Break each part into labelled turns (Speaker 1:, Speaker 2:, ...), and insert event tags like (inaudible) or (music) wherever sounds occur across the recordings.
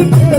Speaker 1: Oh,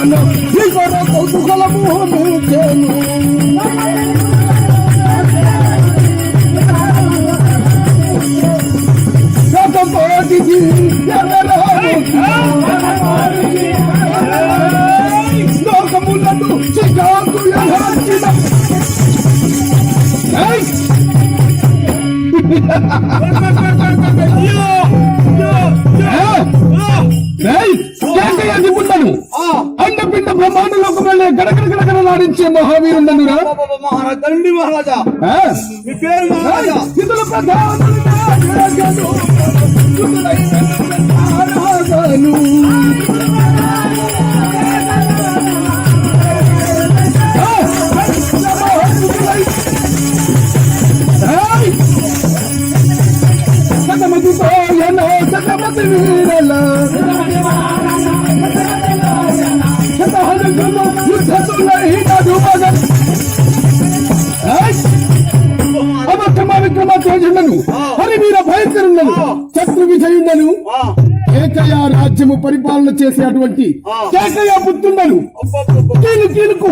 Speaker 1: చేతను భీకర కౌతుకలము పిలిచేను జగకోటికి లోకములను చికాకు ఏయ్! (laughs) గడగడ గడగడలాడించే మహావీరుండనురా
Speaker 2: మహారాజా తండ్రి మహారాజా? మీ పేరు మహారాజా
Speaker 1: ఇతర జగను, సుతులైన ప్రధానాలను. ఆ, Come on, you have to let him do విక్రమ తేజుండను హరివీర భయంకరుండను శత్రు విజయుండను
Speaker 2: ఆ,
Speaker 1: కేకయ రాజ్యము పరిపాలన చేసేటువంటి కేకయ పుత్రుండను కీలు కీలుకు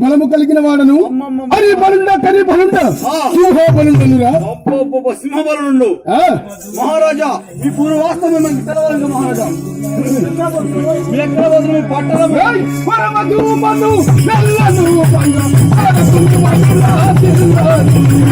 Speaker 1: బలము కలిగిన వాడను. హరి బలుండ కరి బలుండ సింహ బలుండనురా
Speaker 2: సింహబలుడు.
Speaker 1: ఆ,
Speaker 2: మహారాజా మీ పూర్వవాస్తవం తెలవాలి మహారాజా. మీ ఎక్కడ వదిలి మీ పట్టణం
Speaker 1: పరమధూమను నల్లను.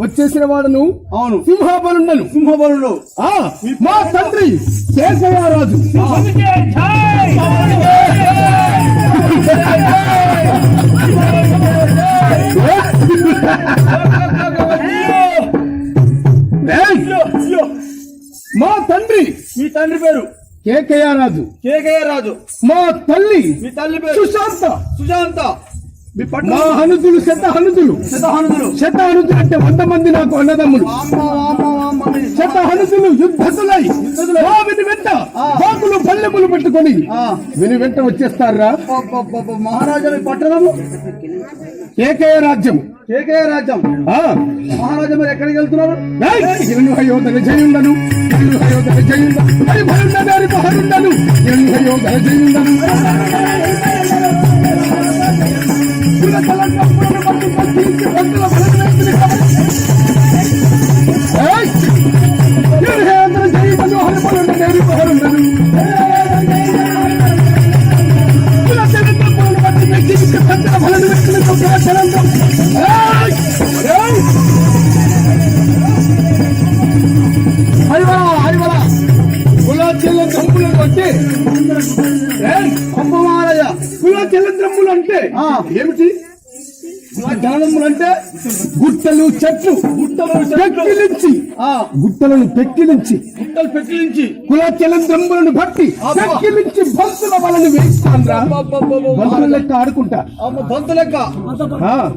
Speaker 1: వచ్చేసిన వాడను
Speaker 2: అవును.
Speaker 1: సింహాబలుండను.
Speaker 2: సింహబలుడు.
Speaker 1: ఆ మా తండ్రి కేశయారాజు ఏయ్! మా తండ్రి
Speaker 2: మీ తండ్రి పేరు?
Speaker 1: కేకయారాజు
Speaker 2: కేకయ్య రాజు.
Speaker 1: మా తల్లి
Speaker 2: మీ తల్లి పేరు?
Speaker 1: సుశాంత.
Speaker 2: సుశాంత. మీ
Speaker 1: హనుదులు శత
Speaker 2: శతహనుదులు
Speaker 1: శత హనుదులు అంటే వంద మంది నాకు అన్నదమ్ములు. శత హనుసులు యుద్ధతులై విని వెంట బాకులు పల్లెములు పెట్టుకొని. విని వెంట వచ్చేస్తారా?
Speaker 2: మహారాజా పట్టణము?
Speaker 1: కేకయ రాజ్యం.
Speaker 2: కేకయ్య రాజ్యం.
Speaker 1: ఆ.
Speaker 2: మహారాజా మీరు ఎక్కడికి వెళ్తున్నారు?
Speaker 1: హయోధన జయుండను హయోధన జయుండ. హరి భరుండ గారి బహరుండను హయోధన జయుండను. కుల కలంకప్పులను పట్టు పట్టించి భక్తుల అంటే. ఏమిటి?
Speaker 2: ధనములు అంటే
Speaker 1: గుట్టలు చెట్లు.
Speaker 2: గుట్టలు
Speaker 1: పెక్కిలించి.
Speaker 2: ఆ.
Speaker 1: గుట్టలను పెక్కిలించి.
Speaker 2: గుట్టలు పెట్టించి
Speaker 1: కుల చెల్లెద్రమ్ములను బట్టి. పెక్కిలించి బంతుల వలని వేస్తాండ్రా
Speaker 2: అబ్బబ్బబ్బబ్బ,
Speaker 1: బంతుల. లెక్క ఆడుకుంటా.
Speaker 2: బంతు లెక్క.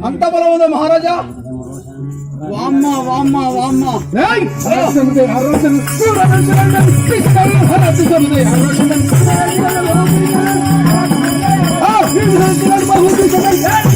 Speaker 2: అంత బలం ఉందా మహారాజా? వామ్మ వామ్మ వామ్మ!
Speaker 1: 一千三